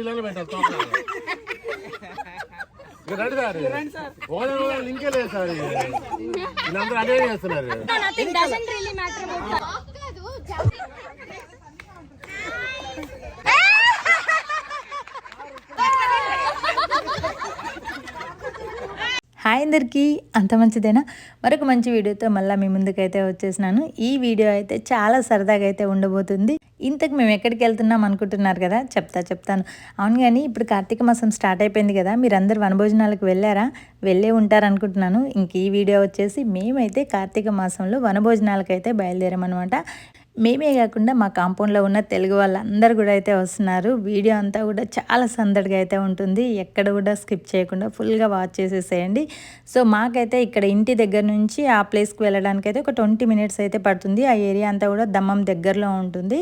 ఇలానే పెట్టాలి రండి సార్ ఓనర్ వాళ్ళు ఇంకే లేదు సార్. వీళ్ళందరూ అదే చేస్తున్నారు Nothing doesn't really matter about that. Hi అందరికీ అంత మంచిదేనా? మరొక మంచి వీడియోతో మళ్ళీ మీ ముందుకైతే వచ్చేసినాను. ఈ వీడియో అయితే చాలా సరదాగా అయితే ఉండబోతుంది. ఇంతకు మేము ఎక్కడికి వెళ్తున్నాం అనుకుంటున్నారు కదా చెప్తా చెప్తాను. అవును కానీ ఇప్పుడు కార్తీక మాసం స్టార్ట్ అయిపోయింది కదా మీరందరూ వనభోజనాలకు వెళ్ళారా? వెళ్ళే ఉంటారనుకుంటున్నాను ఇంక ఈ వీడియో వచ్చేసి మేమైతే కార్తీక మాసంలో వనభోజనాలకైతే బయలుదేరామన్నమాట. మేమే కాకుండా మా కాంపౌండ్లో ఉన్న తెలుగు వాళ్ళందరూ కూడా అయితే వస్తున్నారు. వీడియో అంతా కూడా చాలా సందడిగా అయితే ఉంటుంది. ఎక్కడ కూడా స్కిప్ చేయకుండా ఫుల్గా వాచ్ చేసేసేయండి. సో మాకైతే ఇక్కడ ఇంటి దగ్గర నుంచి ఆ ప్లేస్కి వెళ్ళడానికి అయితే ఒక ట్వంటీ మినిట్స్ అయితే పడుతుంది. ఆ ఏరియా అంతా కూడా దమ్మం దగ్గరలో ఉంటుంది.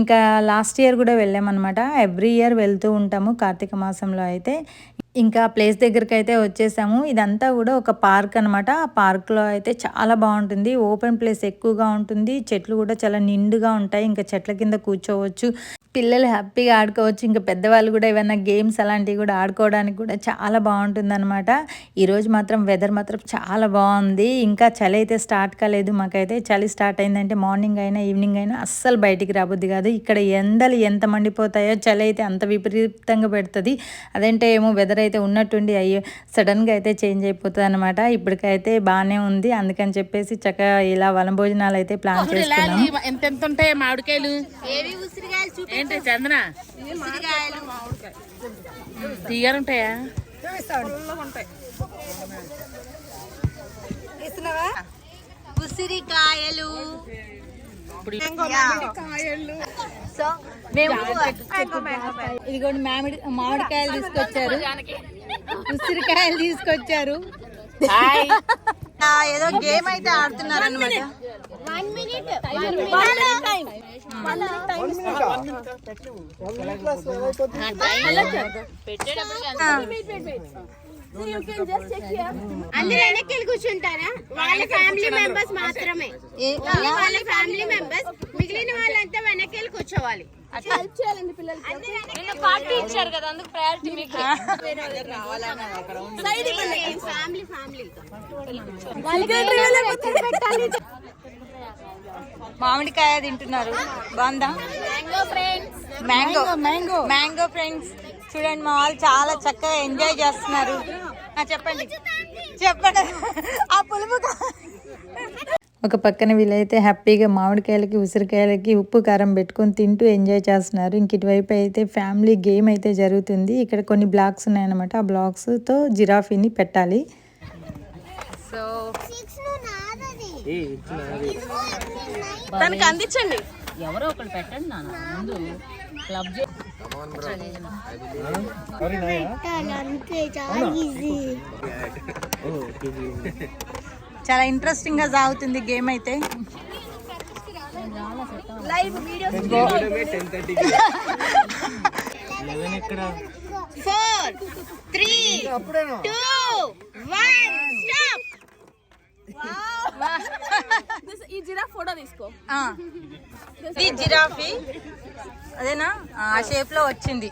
ఇంకా లాస్ట్ ఇయర్ కూడా వెళ్ళామన్నమాట. ఎవ్రీ ఇయర్ వెళ్తూ ఉంటాము కార్తీక మాసంలో అయితే. ఇంకా ప్లేస్ దగ్గరికి అయితే వచ్చేసాము. ఇదంతా కూడా ఒక పార్క్ అనమాట ఆ పార్క్లో అయితే చాలా బాగుంటుంది. ఓపెన్ ప్లేస్ ఎక్కువగా ఉంటుంది. చెట్లు కూడా చాలా నిండుగా ఉంటాయి. ఇంకా చెట్ల కింద కూర్చోవచ్చు. పిల్లలు హ్యాపీగా ఆడుకోవచ్చు. ఇంకా పెద్దవాళ్ళు కూడా ఏమైనా గేమ్స్ అలాంటివి కూడా ఆడుకోవడానికి కూడా చాలా బాగుంటుంది అనమాట ఈరోజు మాత్రం వెదర్ మాత్రం చాలా బాగుంది. ఇంకా చలి అయితే స్టార్ట్ కాలేదు మాకైతే. చలి స్టార్ట్ అయిందంటే మార్నింగ్ అయినా ఈవినింగ్ అయినా అస్సలు బయటికి రాబుద్ది కాదు. ఇక్కడ ఎండలు ఎంత మండిపోతాయో చలి అయితే అంత విపరీతంగా పెడుతుంది. అదంటే ఏమో వెదర్ అయితే ఉన్నట్టుండి అయ్యో సడన్గా అయితే చేంజ్ అయిపోతుంది అనమాట ఇప్పటికైతే బాగానే ఉంది. అందుకని చెప్పేసి చక్కగా ఇలా వనభోజనాలు అయితే ప్లాన్ చేసుకున్నాము ఎంత ఎంత ఉంటాయి మామిడికాయలు? ఏవి ఉసిరికాయలు చూపి ఏంటి చందన? ఉసిరికాయలు. తీయగా ఉంటాయా ఉసిరికాయలు సో మేము ఇదిగోండి మామిడి మామిడికాయలు తీసుకొచ్చారు. ఉసిరికాయలు తీసుకొచ్చారు. ఏదో గేమ్ అయితే ఆడుతున్నారు అనమాట అందరూ వెనక్కి కూర్చుంటారా? వాళ్ళ ఫ్యామిలీ మెంబర్స్ మాత్రమే. వాళ్ళ ఫ్యామిలీ మెంబర్స్ మిగిలిన వాళ్ళంతా వెనక్కి వెళ్ళి కూర్చోవాలి. పార్టీ ఇచ్చారు కదా అందుకు ప్రయారిటీ మీకు. ఫ్యామిలీ ఫ్యామిలీ మామిడికాయ తింటున్నారు. బాగుందా? Mango friends mango mango mango friends చూడండి మా వాళ్ళు చాలా చక్కగా ఎంజాయ్ చేస్తున్నారు. చెప్పండి. చెప్పండి. ఆ పులుపు ఒక పక్కన వీళ్ళైతే హ్యాపీగా మామిడికాయలకి ఉసిరికాయలకి ఉప్పు కారం పెట్టుకొని తింటూ ఎంజాయ్ చేస్తున్నారు. ఇంక ఇటువైపు అయితే ఫ్యామిలీ గేమ్ అయితే జరుగుతుంది. ఇక్కడ కొన్ని బ్లాక్స్ ఉన్నాయన్నమాట. ఆ బ్లాక్స్తో జిరాఫీని పెట్టాలి. సో తనకి అందించండి. ఎవరో ఒకటి పెట్టండి నాన్న. ముందు క్లబ్ చాలా ఇంట్రెస్టింగ్గా సాగుతుంది గేమ్ అయితే. Four three two one stop ఆ. ఇది జిరాఫీ. అదేనా? ఆ షేప్లో వచ్చింది.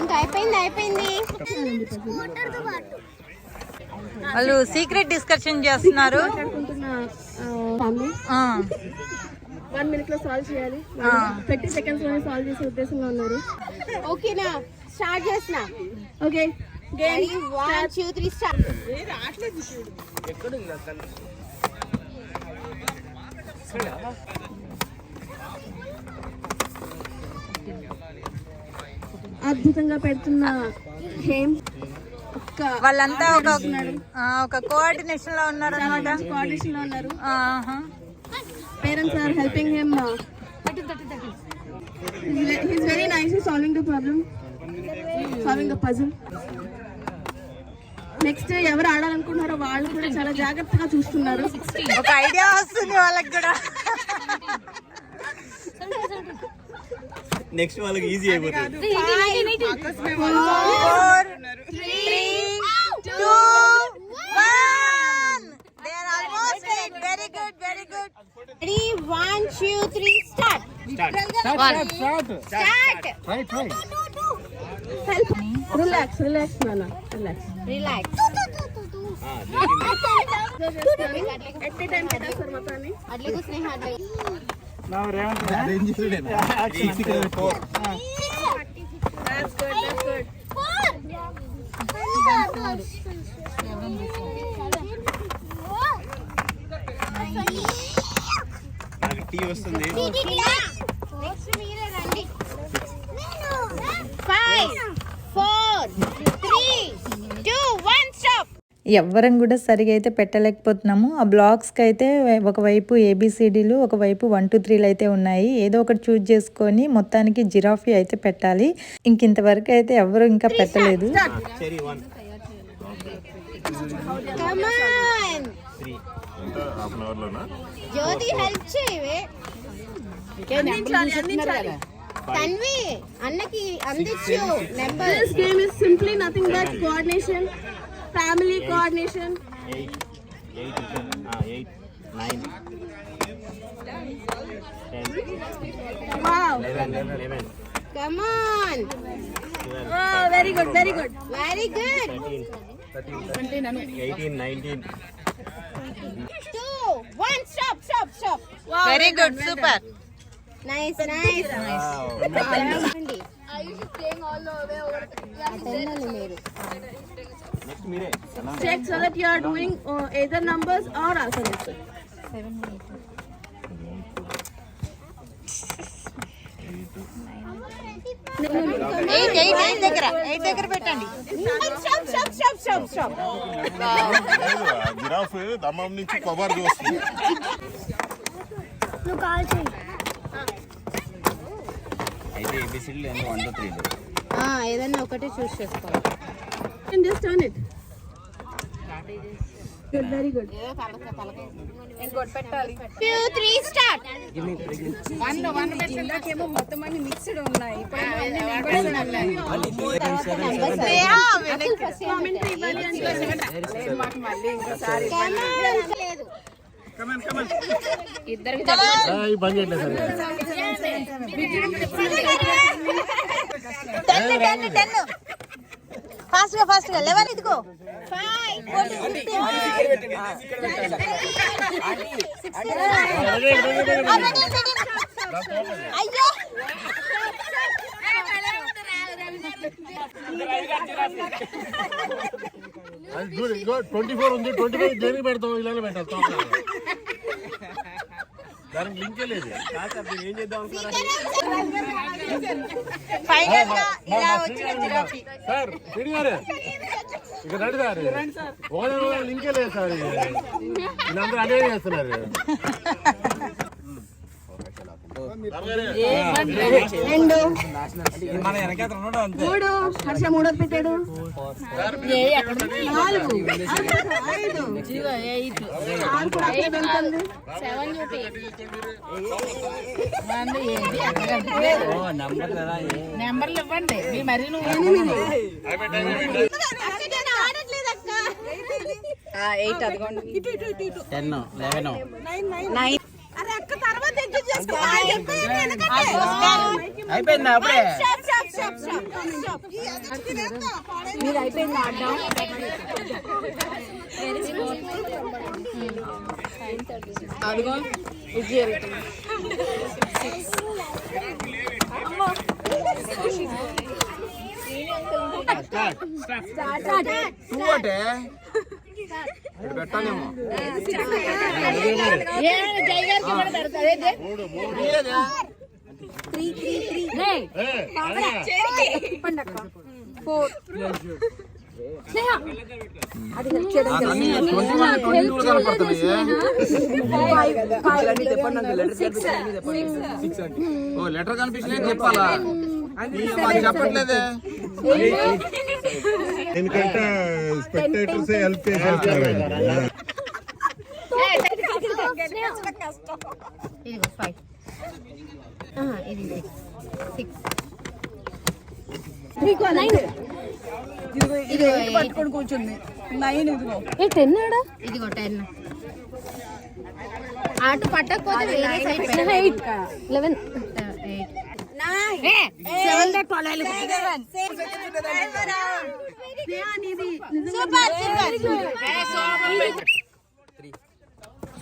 ఇంకా అయిపోయింది అయిపోయింది. వాళ్ళు సీక్రెట్ డిస్కషన్ చేస్తున్నారు. ఆ. వన్ మినిట్లో సాల్వ్ చేయాలి. థర్టీ సెకండ్స్లోనే సాల్వ్ చేసే ఉద్దేశంలో ఉన్నారు. ఓకేనా? స్టార్ట్ చేసిన ఓకే వన్ టూ త్రీ అద్భుతంగా పెడుతున్న వాళ్ళంతా ఒక ఒక కోఆర్డినేషన్లో ఉన్నారు అనమాట కోఆర్డినేషన్లో ఉన్నారు. Parents are helping him he's very nice solving the problem solving the puzzle next ఎవరు ఆడాలనుకుంటున్నారో వాళ్ళు కూడా చాలా జాగ్రత్తగా చూస్తున్నారు. ఒక ఐడియా వస్తుంది వాళ్ళకి కూడా. నెక్స్ట్ వాళ్ళకి ఈజీ అయిపోతుంది. Two one very good very good three one two three start start Relax, relax, Nana. Relax. Relax At a time, kita sir matani. అట్లే స్నేహ అట్లే That's good, that's good. నాకు టీ వస్తుంది next మీరే రండి five four three two one stop ఎవ్వరం కూడా సరిగా అయితే పెట్టలేకపోతున్నాము. ఆ బ్లాగ్స్కి అయితే ఒకవైపు ఏబిసిడీలు ఒకవైపు వన్ టూ త్రీలు అయితే ఉన్నాయి. ఏదో ఒకటి చూజ్ చేసుకొని మొత్తానికి జిరాఫీ అయితే పెట్టాలి. ఇంక ఇంతవరకు అయితే ఎవరు ఇంకా పెట్టలేదు. Cherry one come on three Jyothi help చేయవే. అందించాలి, అందించాలి. తన్వి అన్నకి అందించు number This game is simply nothing but coordination, family coordination. Eight eight eight nine ten Wow. Eleven eleven come on Oh, very good, very good. Stop stop stop very good super nice nice అండి అటెండాలి మీరు next మీరే Check so that you are doing uh, either numbers or alphabets. Eight eight eight దగ్గర. Eight దగ్గర పెట్టండి. Stop stop stop stop stop giraffe దమ్మం నుంచి కొబ్బరి చూస్తుంది అయితే ఏబిసిడీలు ఎంత వన్ టూ త్రీ ఏదన్నా ఒకటి చూస్ చేసుకోవాలి. You can just turn it. Good, very good. Two three start లేదు పని చేయట్లేదు సరే టెన్ టెన్ టెన్ ఫాస్ట్గా ఫాస్ట్గా లెవెన్ ఇదిగో అయ్యో అది చూడు ఇంకో ట్వంటీ ఫోర్ ఉంది ట్వంటీ ఫైవ్ దేనికి పెడతాం ఇలానే పెట్టాలి దానికి లింకే లేదు ఏం చేద్దాం అనుకున్నారా ఫైనల్గా ఇలా వచ్చిన జిరాఫీ సార్ రెడ్డి గారు ఇక రండి సార్ ఓనర్ లింకే లేదు సార్ ఇది. వీళ్ళందరూ అదే చేస్తున్నారు మూడు. హర్ష మూడోది పెట్టాడు. నాలుగు. ఐదు. ఆరు కూడా అక్కడే వెళ్తుంది. నెంబర్లు ఇవ్వండి. మీ మరి నువ్వు ఎయిట్ అదిగోండి. Ten eleven. నైన్. అయిపోయిందా అప్పుడే మీరు అయిపోయింది ఆడడం అదిగో ఇది టూ అంటే కనపడుతున్నాయి. ఓ లెటర్ కనిపించలేదు చెప్పాలా? చెప్పట్లేదే. ఎందుకంటే స్పెక్టేటర్స్ హెల్ప్ చేసేస్తున్నారు ఇదిగో ఫైవ్ ఇది సిక్స్ ఇదిగో పట్టుకొని కూర్చుంది. నైన్ ఇదిగో. ఇదిగో టెన్ అటు పట్టకపోతే వేరే side eight eleven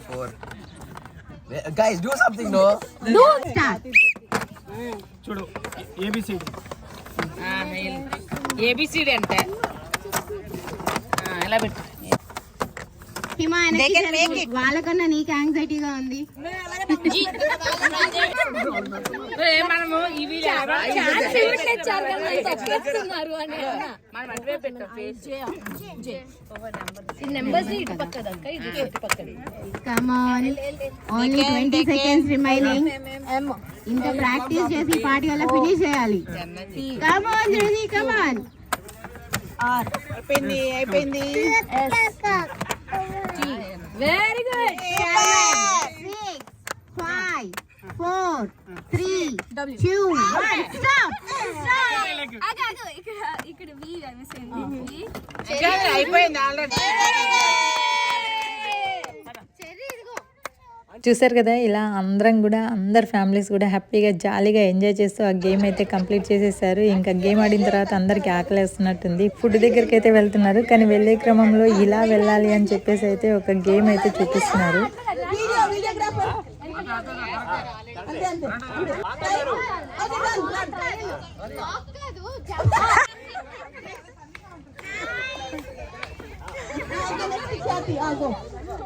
four guys do something no చూడు ఏబిసి ఏబిసిడి అంటే. ఆ, ఎలా పెట్టు. వాళ్ళకన్నా నీకు యాంగ్జైటీగా ఉంది. మనము ఇవి ట్వంటీ సెకండ్స్ రిమైనింగ్ ఇంత ప్రాక్టీస్ చేసి పాటి వల్ల ఫినిష్ చేయాలి. Come on Jenny come on అయిపోయింది అయిపోయింది very good six five four three two one stop అయిపోయింది ఆల్రెడీ చూసారు కదా ఇలా అందరం కూడా అందరు ఫ్యామిలీస్ కూడా హ్యాపీగా జాలీగా ఎంజాయ్ చేస్తూ ఆ గేమ్ అయితే కంప్లీట్ చేసేసారు. ఇంకా గేమ్ ఆడిన తర్వాత అందరికి ఆకలేస్తున్నట్టుంది. ఫుడ్ దగ్గరికి అయితే వెళ్తున్నారు కానీ వెళ్ళే క్రమంలో ఇలా వెళ్ళాలి అని చెప్పేసి అయితే ఒక గేమ్ అయితే చూపిస్తున్నారు.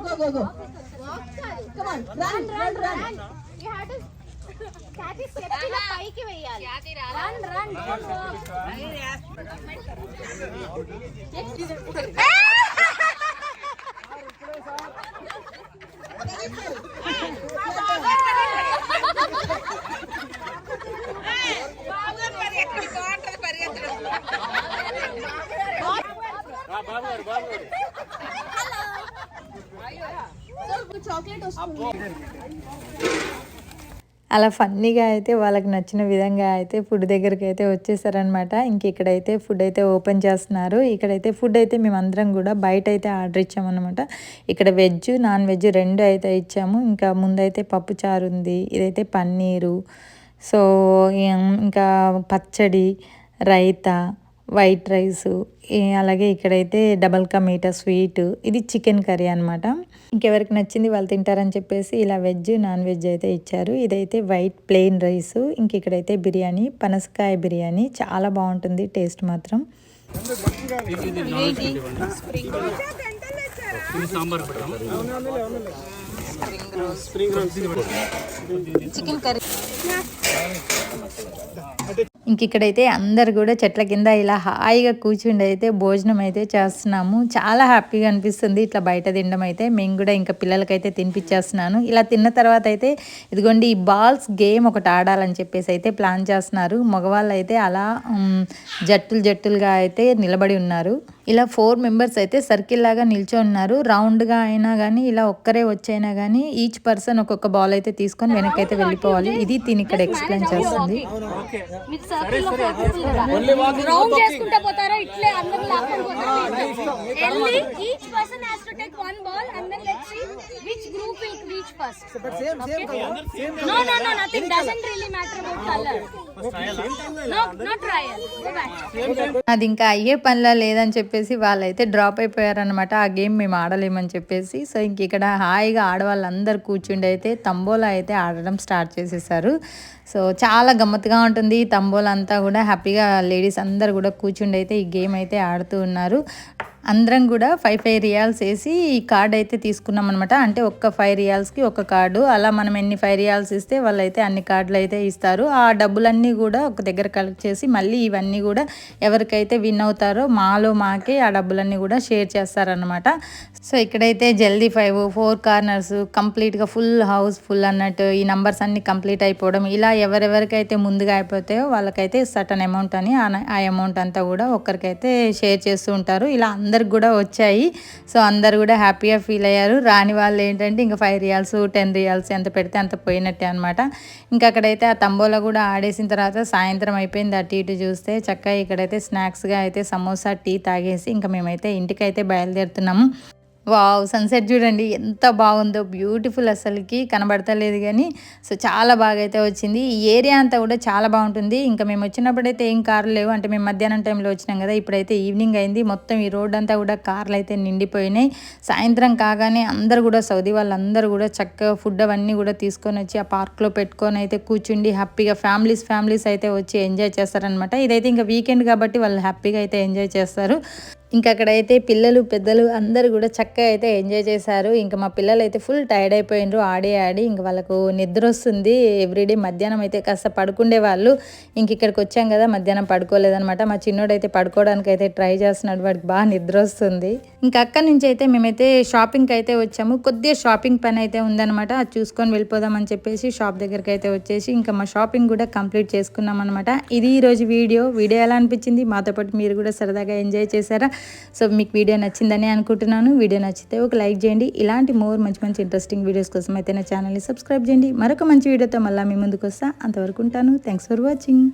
Go go go. Come on, run, run, run. You have to. Kathy, step to the pike, Vayyal. Run, run, don't walk. బాబు గారు బాబు గారు హలో అలా ఫన్నీగా అయితే వాళ్ళకి నచ్చిన విధంగా అయితే ఫుడ్ దగ్గరికి అయితే వచ్చేసారనమాట ఇంక ఇక్కడైతే ఫుడ్ అయితే ఓపెన్ చేస్తున్నారు. ఇక్కడైతే ఫుడ్ అయితే మేమందరం కూడా బయట అయితే ఆర్డర్ ఇచ్చామన్నమాట. ఇక్కడ వెజ్ నాన్ వెజ్ రెండు అయితే ఇచ్చాము. ఇంకా ముందైతే పప్పు చారు ఉంది ఇదైతే పన్నీరు. సో ఇంకా పచ్చడి రైతా వైట్ రైస్ అలాగే ఇక్కడైతే డబల్ కా మీటా స్వీట్ ఇది చికెన్ కర్రీ అనమాట ఇంకెవరికి నచ్చింది వాళ్ళు తింటారని చెప్పేసి ఇలా వెజ్ నాన్ వెజ్ అయితే ఇచ్చారు. ఇదైతే వైట్ ప్లెయిన్ రైస్ ఇంక ఇక్కడైతే బిర్యానీ పనసకాయ బిర్యానీ చాలా బాగుంటుంది టేస్ట్ మాత్రం. సాంబార్ పెడతాం ఇంక ఇక్కడైతే అందరు కూడా చెట్ల కింద ఇలా హాయిగా కూర్చుండి అయితే భోజనం అయితే చేస్తున్నాము. చాలా హ్యాపీగా అనిపిస్తుంది ఇట్లా బయట తినడం అయితే. మేము కూడా ఇంకా పిల్లలకైతే తినిపించేస్తున్నాను ఇలా తిన్న తర్వాత అయితే ఇదిగోండి ఈ బాల్స్ గేమ్ ఒకటి ఆడాలని చెప్పేసి అయితే ప్లాన్ చేస్తున్నారు. మగవాళ్ళు అయితే అలా జట్టులు జట్టులుగా అయితే నిలబడి ఉన్నారు. ఇలా ఫోర్ మెంబర్స్ అయితే సర్కిల్ లాగా నిల్చో ఉన్నారు. రౌండ్గా అయినా కానీ ఇలా ఒక్కరే వచ్చైనా కానీ ఈచ్ పర్సన్ ఒక్కొక్క బాల్ అయితే తీసుకొని వెనక్కి అయితే వెళ్ళిపోవాలి. ఇది తిని ఇక్కడ ఎక్స్ప్లెయిన్ చేస్తుంది. రౌండ్ చేసుకుంటా పోతారా? ఇట్లే అందరూ లాక్కొని పోతారా? వెళ్ళి each person has to take one ball and then let's see which reach first no no no nothing doesn't really matter about colour no not trial go back అది ఇంకా అయ్యే పనిలా లేదని చెప్పేసి వాళ్ళైతే డ్రాప్ అయిపోయారనమాట ఆ గేమ్ మేము ఆడలేమని చెప్పేసి సో ఇంక ఇక్కడ హాయిగా ఆడవాళ్ళందరూ కూర్చుండి అయితే తంబోలా అయితే ఆడడం స్టార్ట్ చేసేసారు. సో చాలా గమ్మత్తుగా ఉంటుంది ఈ తంబోలా అంతా కూడా హ్యాపీగా లేడీస్ అందరు కూడా కూర్చుండి అయితే ఈ గేమ్ అయితే ఆడుతూ ఉన్నారు. అందరం కూడా ఫైవ్ ఫైవ్ రియాల్స్ వేసి ఈ కార్డ్ అయితే తీసుకున్నాం అనమాట అంటే ఒక్క ఫైవ్ రియాల్స్కి ఒక కార్డు అలా మనం ఎన్ని ఫైవ్ రియాల్స్ ఇస్తే వాళ్ళైతే అన్ని కార్డులు అయితే ఇస్తారు. ఆ డబ్బులన్నీ కూడా ఒక దగ్గర కలెక్ట్ చేసి మళ్ళీ ఇవన్నీ కూడా ఎవరికైతే విన్ అవుతారో మాలో మాకే ఆ డబ్బులన్నీ కూడా షేర్ చేస్తారనమాట సో ఇక్కడైతే జల్దీ ఫైవ్ ఫోర్ కార్నర్స్ కంప్లీట్గా ఫుల్ హౌస్ ఫుల్ అన్నట్టు ఈ నంబర్స్ అన్ని కంప్లీట్ అయిపోవడం. ఇలా ఎవరెవరికైతే ముందుగా అయిపోతాయో వాళ్ళకైతే సటన్ అమౌంట్ అని ఆ- అమౌంట్ అంతా కూడా ఒక్కరికైతే షేర్ చేస్తూ ఉంటారు. ఇలా అందరికి కూడా వచ్చాయి. సో అందరు కూడా హ్యాపీగా ఫీల్ అయ్యారు. రాని వాళ్ళు ఏంటంటే ఇంకా ఫైవ్ రియాల్స్ టెన్ రియాల్స్ ఎంత పెడితే అంత పోయినట్టే అనమాట ఇంకా అక్కడైతే ఆ తంబోలా కూడా ఆడేసిన తర్వాత సాయంత్రం అయిపోయింది అటు ఇటు చూస్తే. చక్కగా ఇక్కడైతే స్నాక్స్గా అయితే సమోసా టీ తాగేసి ఇంకా మేమైతే ఇంటికైతే బయలుదేరుతున్నాము. వావ్ సన్సెట్ చూడండి ఎంత బాగుందో బ్యూటిఫుల్ అసలుకి కనబడతలేదు కానీ సో చాలా బాగా అయితే వచ్చింది. ఈ ఏరియా అంతా కూడా చాలా బాగుంటుంది. ఇంకా మేము వచ్చినప్పుడైతే ఏం కార్లు లేవు. అంటే మేము మధ్యాహ్నం టైంలో వచ్చినాం కదా ఇప్పుడైతే ఈవినింగ్ అయింది. మొత్తం ఈ రోడ్ అంతా కూడా కార్లు అయితే నిండిపోయినాయి. సాయంత్రం కాగానే అందరు కూడా సౌదీ వాళ్ళందరూ కూడా చక్కగా ఫుడ్ అవన్నీ కూడా తీసుకొని వచ్చి ఆ పార్క్లో పెట్టుకొని అయితే కూర్చుండి హ్యాపీగా ఫ్యామిలీస్ ఫ్యామిలీస్ అయితే వచ్చి ఎంజాయ్ చేస్తారనమాట ఇదైతే ఇంకా వీకెండ్ కాబట్టి వాళ్ళు హ్యాపీగా అయితే ఎంజాయ్ చేస్తారు. ఇంకా అక్కడైతే పిల్లలు పెద్దలు అందరూ కూడా చక్కగా అయితే ఎంజాయ్ చేశారు. ఇంకా మా పిల్లలు అయితే ఫుల్ టైర్డ్ అయిపోయినారు ఆడి ఆడి. ఇంకా వాళ్ళకు నిద్ర వస్తుంది ఎవ్రీడే మధ్యాహ్నం అయితే కాస్త పడుకుండే వాళ్ళు. ఇంక ఇక్కడికి వచ్చాం కదా మధ్యాహ్నం పడుకోలేదనమాట మా చిన్నోడు అయితే పడుకోవడానికి అయితే ట్రై చేస్తున్నాడు. వాడికి బాగా నిద్ర వస్తుంది ఇంకా అక్కడి నుంచి అయితే మేమైతే షాపింగ్కి అయితే వచ్చాము. కొద్దిగా షాపింగ్ పని అయితే ఉందన్నమాట. అది చూసుకొని వెళ్ళిపోదామని చెప్పేసి షాప్ దగ్గరికి అయితే వచ్చేసి ఇంకా మా షాపింగ్ కూడా కంప్లీట్ చేసుకున్నాం అనమాట ఇది ఈరోజు వీడియో. వీడియో ఎలా అనిపించింది? మాతో పాటు మీరు కూడా సరదాగా ఎంజాయ్ చేశారా? సో మీకు వీడియో నచ్చిందని అనుకుంటున్నాను. వీడియో నచ్చితే ఒక లైక్ చేయండి. ఇలాంటి మోర్ మంచి మంచి ఇంట్రెస్టింగ్ వీడియోస్ కోసం అయితే నా ఛానల్ని సబ్స్క్రైబ్ చేయండి. మరొక మంచి వీడియోతో మళ్ళీ మీ ముందుకు వస్తా అంతవరకు ఉంటాను. Thanks for watching